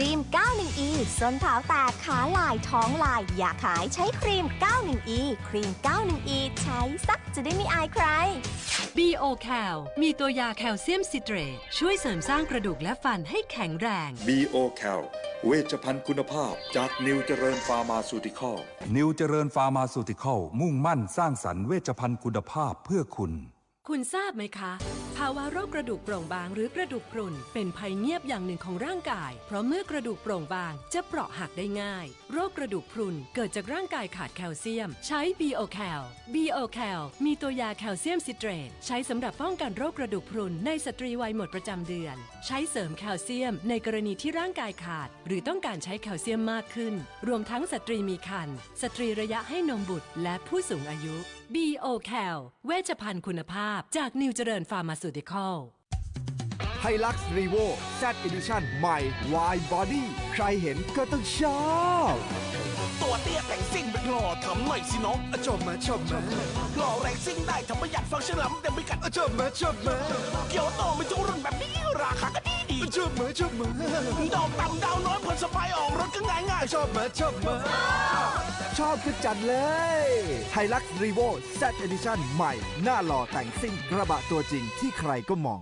รีม 91E ส้นเท้าแตกขาลายท้องลาย อยากหายใช้ครีม 91E ครีม 91E ใช้ซักจะได้ไม่อายใคร BO Cal มีตัวยาแคลเซียมซิเตรตช่วยเสริมสร้างกระดูกและฟันให้แข็งแรง B.O. Cal เวชภัณฑ์คุณภาพจากนิวเจริญฟาร์มาซูติคอลนิวเจริญฟาร์มาซูติคอลมุ่งมั่นสร้างสรรค์เวชภัณฑ์คุณภาพเพื่อคุณ คุณทราบไหมคะ ภาวะโรคกระดูกโปร่งบางหรือกระดูกพรุนเป็นภัยเงียบอย่างหนึ่งของร่างกาย เพราะเมื่อกระดูกโปร่งบางจะเปราะหักได้ง่าย โรคกระดูกพรุนเกิดจากร่างกายขาดแคลเซียม ใช้ BO Cal BO Cal มีตัวยาแคลเซียมซิเตรตใช้สำหรับป้องกันโรคกระดูกพรุนในสตรีวัยหมดประจำเดือน ใช้เสริมแคลเซียมในกรณีที่ร่างกายขาด หรือต้องการใช้แคลเซียมมากขึ้น รวมทั้งสตรีมีครรภ์สตรีระยะให้นมบุตร และผู้สูงอายุ BO Cal เวชภัณฑ์คุณภาพจากนิวเจริญฟาร์มาซูติคอลไฮลักซ์รีโว Z Edition ใหม่ Y Body ใครเห็นก็ต้องชอบ ตัวเตี้ยแต่งซิ่งเป็นหล่อทำหน่อยสิน้องชอบมาชอบมาหล่อแรงซิ่งได้ทำประหยัดฟังก์ชันล้ำแต่ไม่กัดชอบมาชอบมาเกี่ยวโตไม่ทุกรุ่นแบบนี้ราคาก็ดีดีชอบมาชอบมาดอกต่ำดาวน้อยผ่อนสบายออกรถก็ง่ายง่ายชอบมาชอบมา ชอบก็จัดเลยไฮลักซ์รีโว Z Edition ใหม่ หน้าหล่อแต่งซิ่งกระบะตัวจริงที่ใครก็มอง